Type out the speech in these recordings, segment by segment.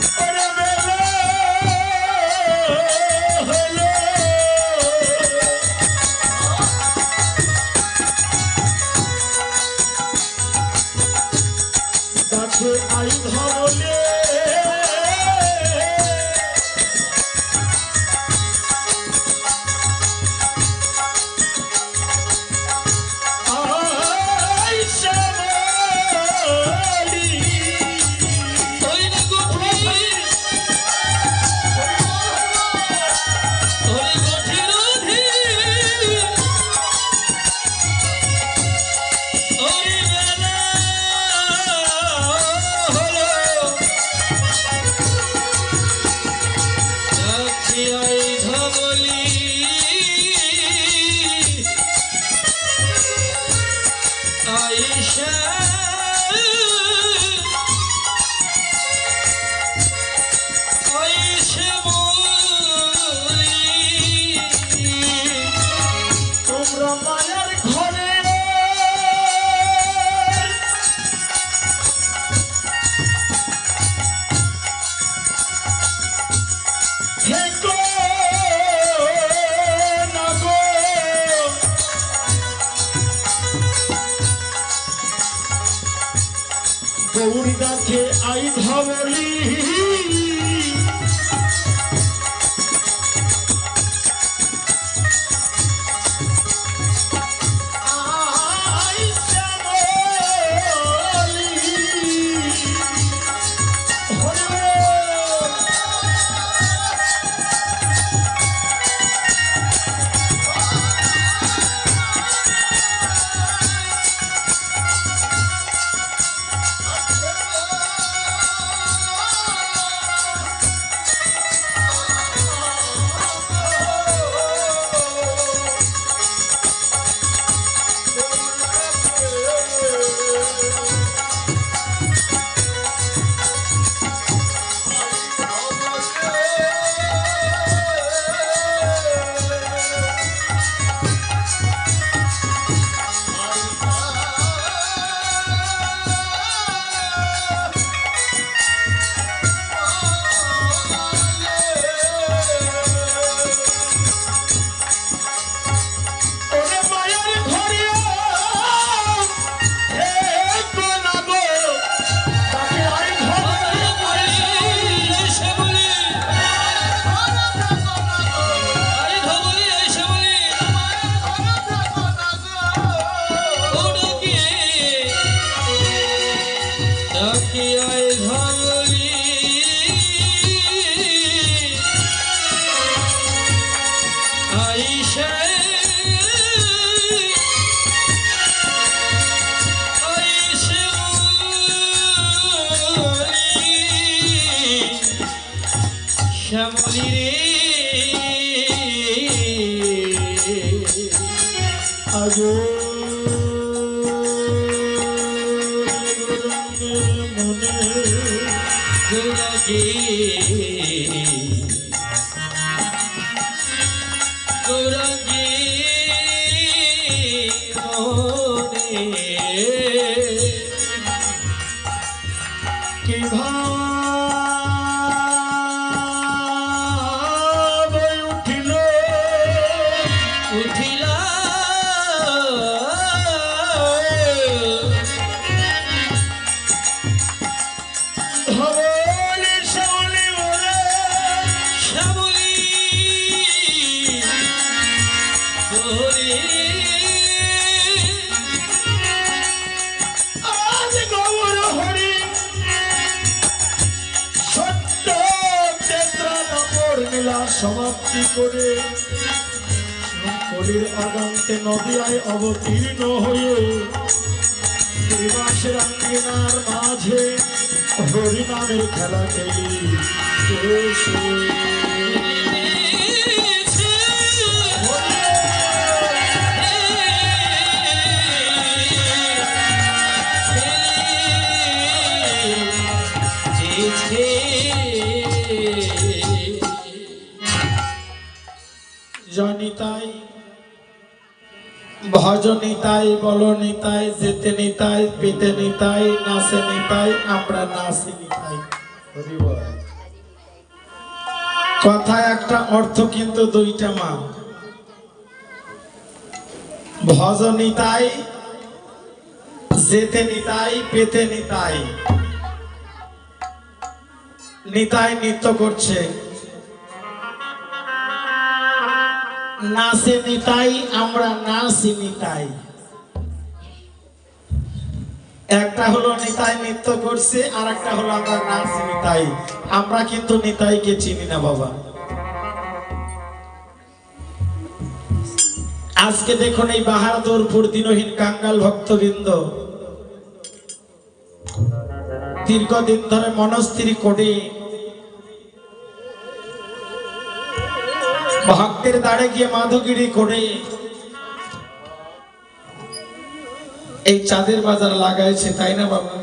Hola, Gour ডাকে I Dhabali Gauri সমাপ্তি করে শঙ্করের আগন্তে নদীয়ায় অবতীর্ণ হয়ে শ্রীবাসের আঙ্গিনার মাঝে হরিনামের খেলা খেলি জনিতাই, ভজনিতাই, বলনিতাই যেতে নিতাই পেতে নিতাই নাচে নিতাই আমরা নাচে নিতাই কথা একটা অর্থ কিন্তু দুইটা মা ভজনিতাই যেতে নিতাই পেতে নিতাই নিতাই নৃত্য করছে। নিতাই আমরা নাচি নিতাই একটা হলো নিতাই নৃত্য করছে আর একটা হলো আমরা নাচ নিতাই আমরা কিন্তু নিতাইকে চিনি না, বাবা। আজকে দেখুন এই বাহাদুরপুর দিনহীন কাঙ্গাল ভক্তবৃন্দ। দীর্ঘদিন ধরে মনস্থির করে ভক্তের দাঁড়ে গিয়ে মাধুগিরি করে এই চাঁদের বাজার লাগাইছে, তাই না বাবা?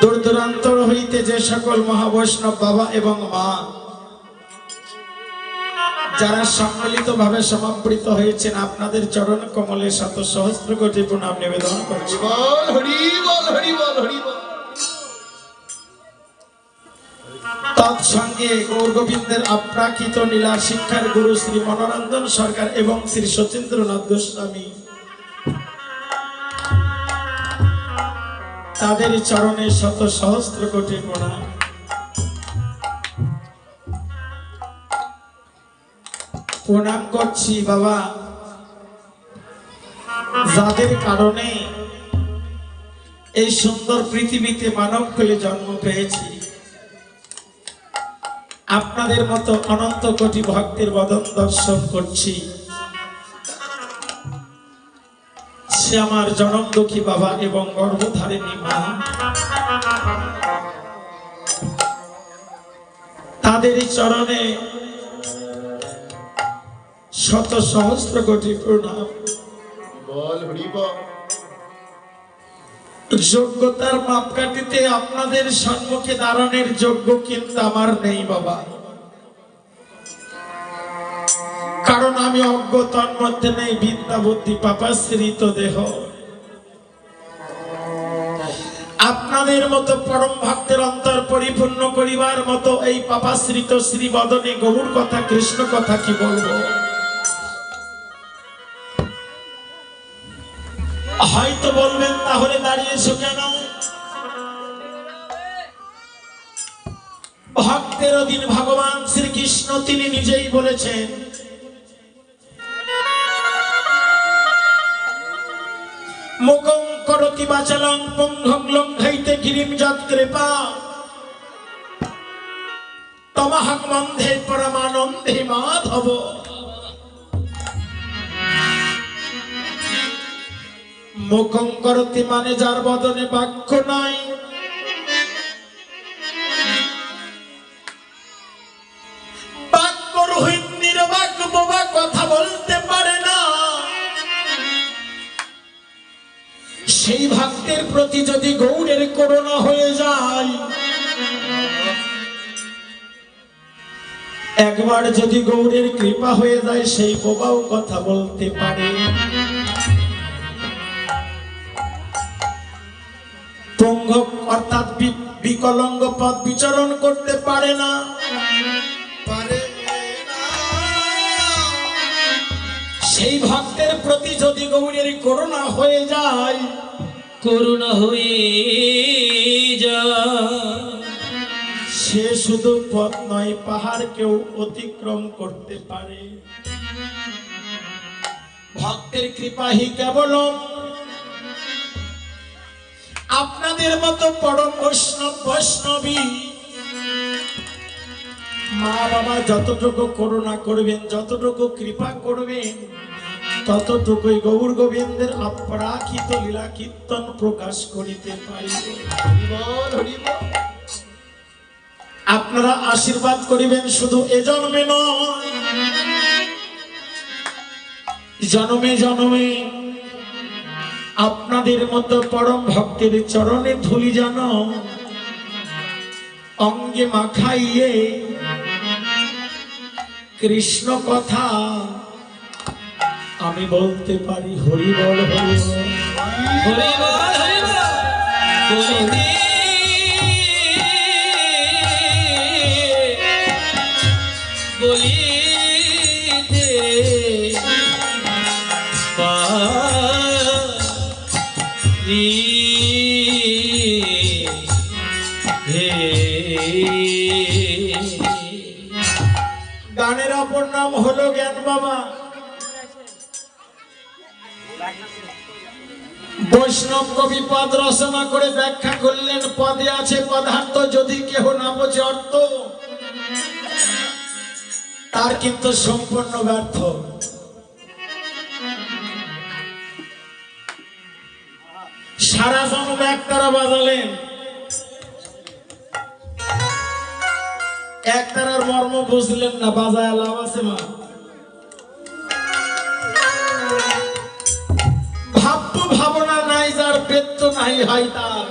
দূর দূরান্তর হইতে যে সকল মহাবৈষ্ণব বাবা এবং মা, যারা সম্মিলিত ভাবে সমাবৃত হয়েছেন, আপনাদের চরণ কমলে শত সহস্র কোটি প্রণাম নিবেদন করছি। তৎসঙ্গে গৌর গোবিন্দের অপ্রাকৃত লীলা শিক্ষার গুরু শ্রী মনোরঞ্জন সরকার এবং শ্রী সচেন্দ্রনাথ গোস্বামী। তাদের চরণে শত সহস্র কোটি প্রণাম প্রণাম করছি বাবা। যাদের কারণে এই সুন্দর পৃথিবীতে মানব কুলে জন্ম পেয়েছি। আপনাদের মতো অনন্ত কোটি ভক্তের বদন দর্শন করছি। সে আমার জনম দুঃখী বাবা এবং গর্ভধারিণী মা। তাদেরই চরণে শত সহস্র কোটি প্রণাম। বল যোগ্যতার মাপকাঠিতে আপনাদের সম্মুখে দাঁড়ানোর যোগ্য কিন্তু আমার নেই, বাবা। কারণ আমি অজ্ঞতার মধ্যে নেই বিদ্যা, বুদ্ধি পাপাশ্রিত দেহ। আপনাদের মতো পরম ভক্তের অন্তর পরিপূর্ণ করিবার মতো এই পাপাশ্রিত শ্রী বদনে গৌর কথা, কৃষ্ণ কথা কি বলব? হয়তো বলবেন, তাহলে দাঁড়িয়েছো কেন? ভক্তের দিন ভগবান শ্রীকৃষ্ণ, তিনি নিজেই বলেছেন মুখং করতি বাচালং পুঙ্গং লঙ্ঘাইতে গিরিম যৎ কৃপা। তমাহক মন্ধে পরমানন্দে মাধব। মুখং করতি মানে যার বদনে বাক্য নাই। সেই ভক্তের প্রতি যদি গৌরের করোনা হয়ে যায়, একবার যদি গৌরের কৃপা হয়ে যায়, সেই বোবাও কথা বলতে পারে। পঙ্গ অর্থাৎ বি- বিকলঙ্গ পথ বিচরণ করতে পারে না। পারে সেই ভক্তের প্রতি যদি গৌরের করুণা হয়ে যায় করুণা হয়ে যা সে শুধু পথ নয় পাহাড় কেউ অতিক্রম করতে পারে। ভক্তের কৃপাহি কেবলম আপনাদের মতো পরম বৈষ্ণব বৈষ্ণবী। মা বাবা যতটুকু করুণা করবেন, যতটুকু কৃপা করবেন, ততটুকুই গৌর গোবিন্দের অপরাখিত লীলা কীর্তন প্রকাশ করিতে বল আপনারা আশীর্বাদ করিবেন শুধু এ জন্মে নয়। জন্মে জন্মে। আপনাদের মতো পরম ভক্তের চরণে ধুলি যেন, অঙ্গে মাখাইয়ে কৃষ্ণ কথা আমি বলতে পারি, হরি বল হরি গানের অপর নাম হলো জ্ঞান বাবা। বৈষ্ণব কবি পদ রচনা করে ব্যাখ্যা করলেন, পদে আছে পদার্থ, যদি কেহ না বোঝে অর্থ, তার কিন্তু সম্পূর্ণ ব্যর্থ। সারা জন্ম এক তারা বাজালেন। এক মর্ম বুঝলেন না, বাজায় আছে মা। ভাব্য ভাবনা নাই, যার পেত্য নাই হয় তার।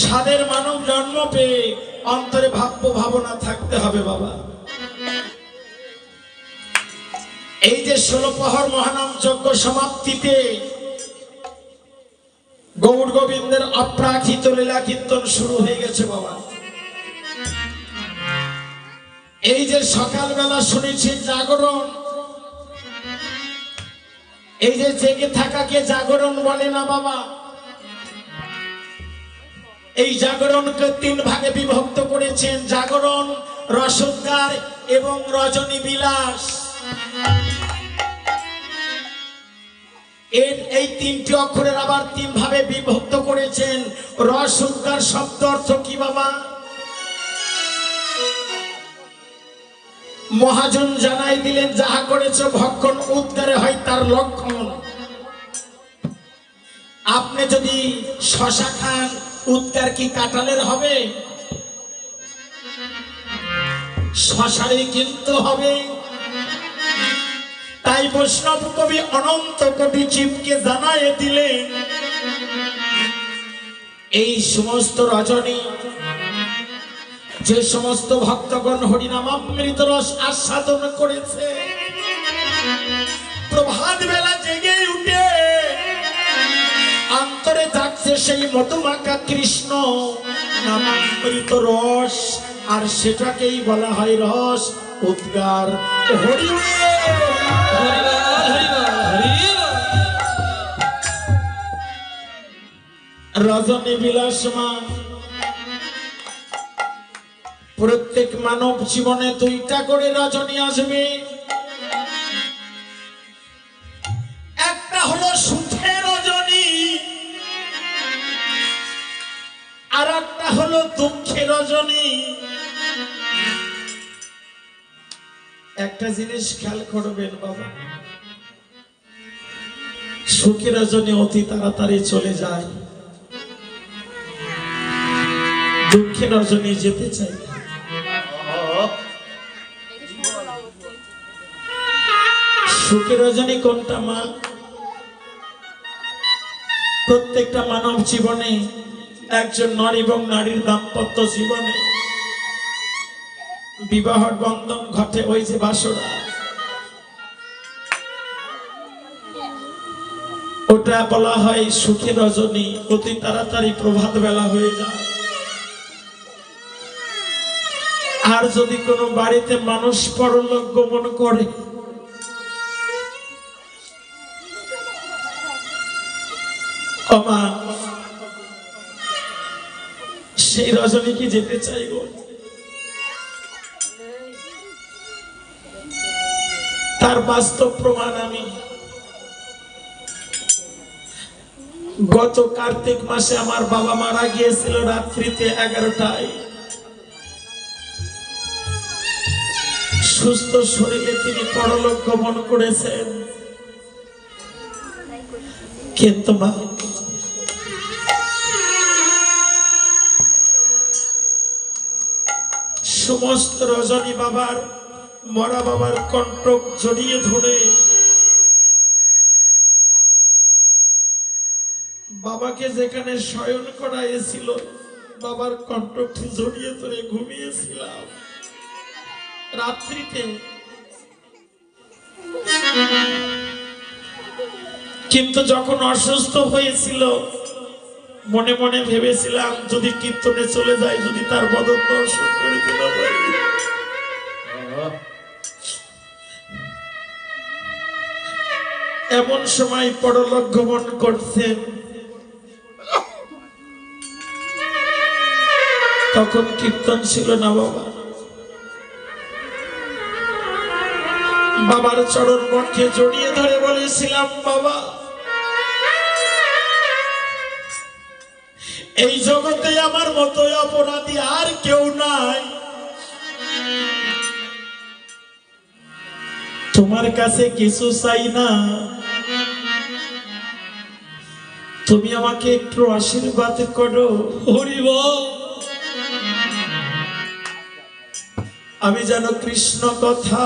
সাদের মানব জন্ম পেয়ে অন্তরে ভাব্য ভাবনা থাকতে হবে বাবা। এই যে ষোলো প্রহর মহানাম যজ্ঞ সমাপ্তিতে গৌর গোবিন্দের অপ্রাকৃত লীলা কীর্তন শুরু হয়ে গেছে বাবা। এই যে সকালবেলা শুনেছি জাগরণ। এই যে জেগে থাকাকে জাগরণ বলে না বাবা? এই জাগরণকে তিন ভাগে বিভক্ত করেছেন জাগরণ, রসোদ্গার এবং রজনী বিলাস। এর এই তিনটি অক্ষরের আবার তিন ভাবে বিভক্ত করেছেন রস উদ্গার শব্দ অর্থ কি বাবা? মহাজন জানাই দিলেন, যাহা করেছে ভক্ষণ উদ্গারে হয় তার লক্ষণ। আপনি যদি শশা খান উদ্গার কি কাটালের হবে? শশারে কিন্তু হবে। তাই বৈষ্ণব কবি অনন্ত কবি জীবকে জানায় দিলেন, এই সমস্ত রজনী যে সমস্ত ভক্তগণ হরিনামামৃত রস আস্বাদন করেছে, প্রভাত বেলা জেগে উঠে অন্তরে যাচ্ছে সেই মধুমাকা কৃষ্ণ। নামামৃত রস, আর সেটাকেই বলা হয় রস উদ্গার। হরি রজনী বিলাসমান প্রত্যেক মানব জীবনে দুইটা করে রজনী আসবে। একটা হলো সুখের রজনী, আর একটা হলো দুঃখের রজনী। একটা জিনিস খেয়াল করবেন বাবা, সুখের রজনী অতি তাড়াতাড়ি চলে যায়। দুঃখের রজনী যেতে চাই। না। সুখের রজনী কোনটা, মা? প্রত্যেকটা মানব জীবনে একজন নর এবং নারীর দাম্পত্য জীবনে বিবাহ বন্ধন ঘটে ওই যে বাসরা। ওটা বলা হয় সুখী রজনী। অতি তাড়াতাড়ি প্রভাত বেলা হয়ে যায়। আর যদি কোনো বাড়িতে মানুষ পরলোক গমন করে সেই রজনী কি যেতে চাইব তার বাস্তব প্রমাণ আমি গত কার্তিক মাসে আমার বাবা মারা গিয়েছিল রাত্রিতে এগারোটায়। সুস্থ শরীরে তিনি পরলোক গমন করেছেন। কিন্তু মা রজনী বাবার, মরা বাবার কণ্ঠক জড়িয়ে ধরে। বাবাকে যেখানে শয়ন করাইছিল বাবার কণ্ঠকে জড়িয়ে ধরে ঘুমিয়েছিলাম। রাত্রিতে কিন্তু যখন অসুস্থ হয়েছিল, মনে মনে ভেবেছিলাম, যদি কীর্তনে চলে যায় যদি তার বদল দর্শন করে পারি। এমন সময় পরলোক গমন করছেন তখন কীর্তন ছিল না বাবা। বাবার চরণ বক্ষে জড়িয়ে ধরে বলেছিলাম, বাবা, এই জগতে আমার মতো অপরাধী আর কেউ নাই। তোমার কাছে কিছু চাই না। তুমি আমাকে একটু আশীর্বাদ করো। হরিব আমি যেন কৃষ্ণ কথা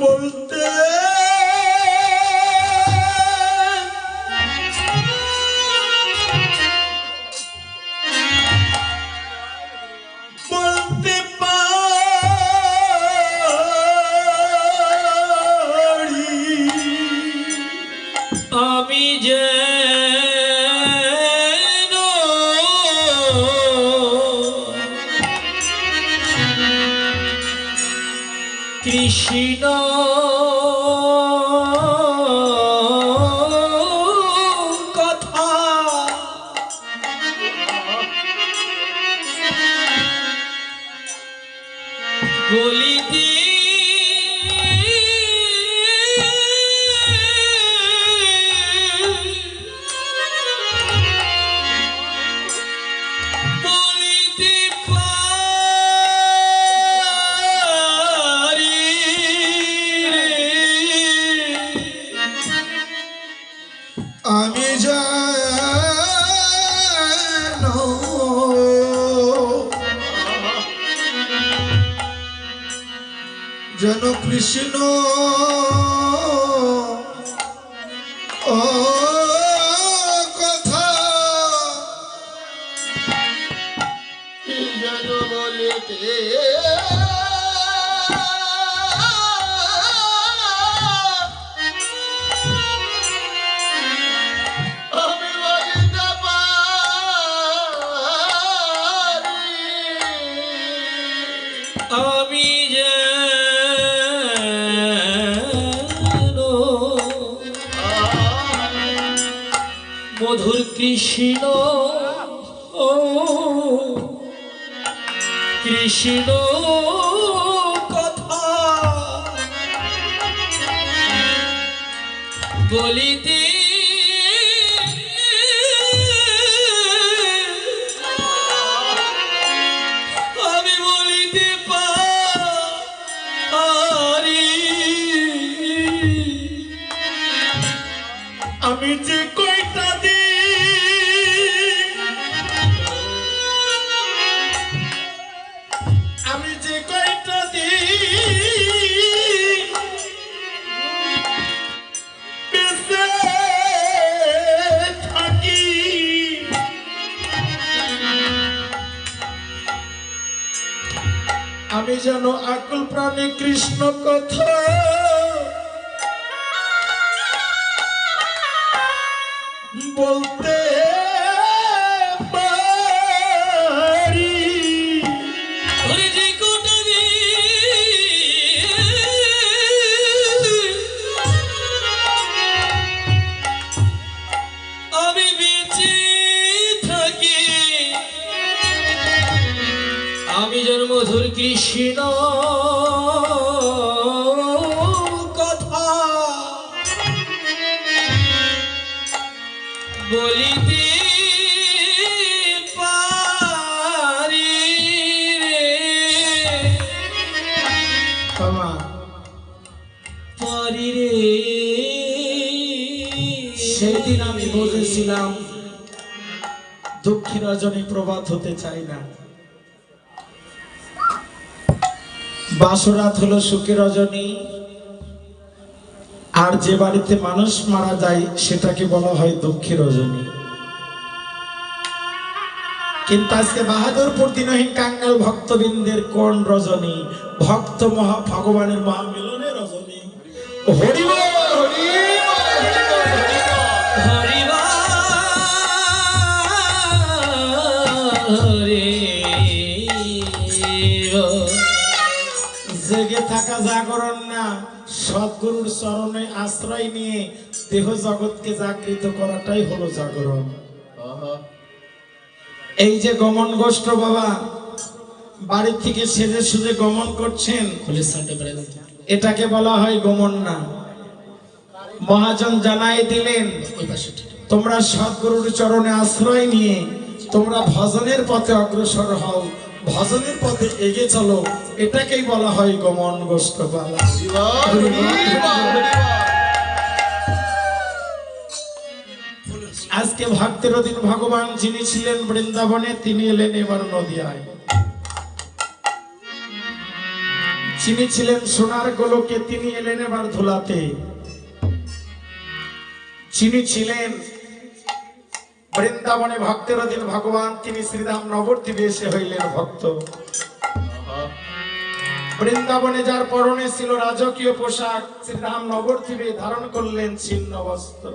বলতে কৃষ্ণ যেন কৃষ্ণ কৃষ্ণ ও কৃষ্ণ কথা। বলিতে আমি যে আমি যেন আকুল প্রাণী কৃষ্ণ কথা রজনী প্রভাত হতে চাই না। বাসরাত হলো সুখী রজনী। আর যে বাড়িতে মানুষ মারা যায়, সেটাকে বলা হয় দুঃখী রজনী। কিন্তু আজকে বাহাদুরপুর দিনহীন কাঙ্গাল ভক্তবৃন্দের কোন রজনী? ভক্ত মহা ভগবানের মহামিলনের রজনী। হরিবা থাকা জাগরণ না। সদ্গুরুর চরণে আশ্রয় নিয়ে দেহ জগৎকে জাগৃত করাটাই হলো জাগরণ। এই যে গমন গোষ্ঠ বাবা বাড়ি থেকে সেজে সুজে গমন করছেন এটাকে বলা হয় গমন না। মহাজন জানাই দিলেন তোমরা সদ্গুরুর চরণে আশ্রয় নিয়ে তোমরা ভজনের পথে অগ্রসর হও। ভজনের পথে এগিয়ে চলো। এটাকেই বলা হয় গমন গোষ্ঠপালা আজকে ভক্তের দিন ভগবান যিনি ছিলেন বৃন্দাবনে, তিনি এলেন এবার নদিয়ায়। যিনি ছিলেন সোনার গোলকে, তিনি এলেন এবার ধুলাতে। যিনি ছিলেন বৃন্দাবনে ভক্তের দিন ভগবান, তিনি শ্রীরাম নবদ্বীপে এসে হইলেন ভক্ত। বৃন্দাবনে যার পরনে ছিল রাজকীয় পোশাক শ্রীরাম নবদ্বীপে ধারণ করলেন ছিন্ন বস্ত্র।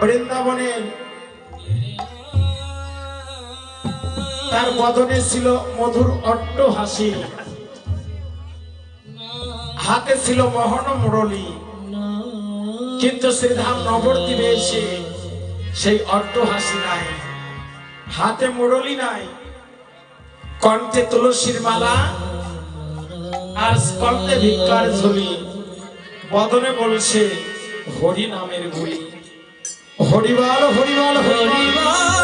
বৃন্দাবনের তার বদনে ছিল মধুর অট্ট হাসি। হাতে ছিল মোহন মুরলী কিন্তু শ্রীধাম নবদ্বীপে এসে সেই অট্ট হাসি নাই, হাতে মোড়লি নাই, কণ্ঠে তুলসীর মালা আর স্কন্ধে ভিক্ষার ঝুলি, বদনে বলছে হরি নামের গুলি। হরিবাল হরিবাল হরিবাল।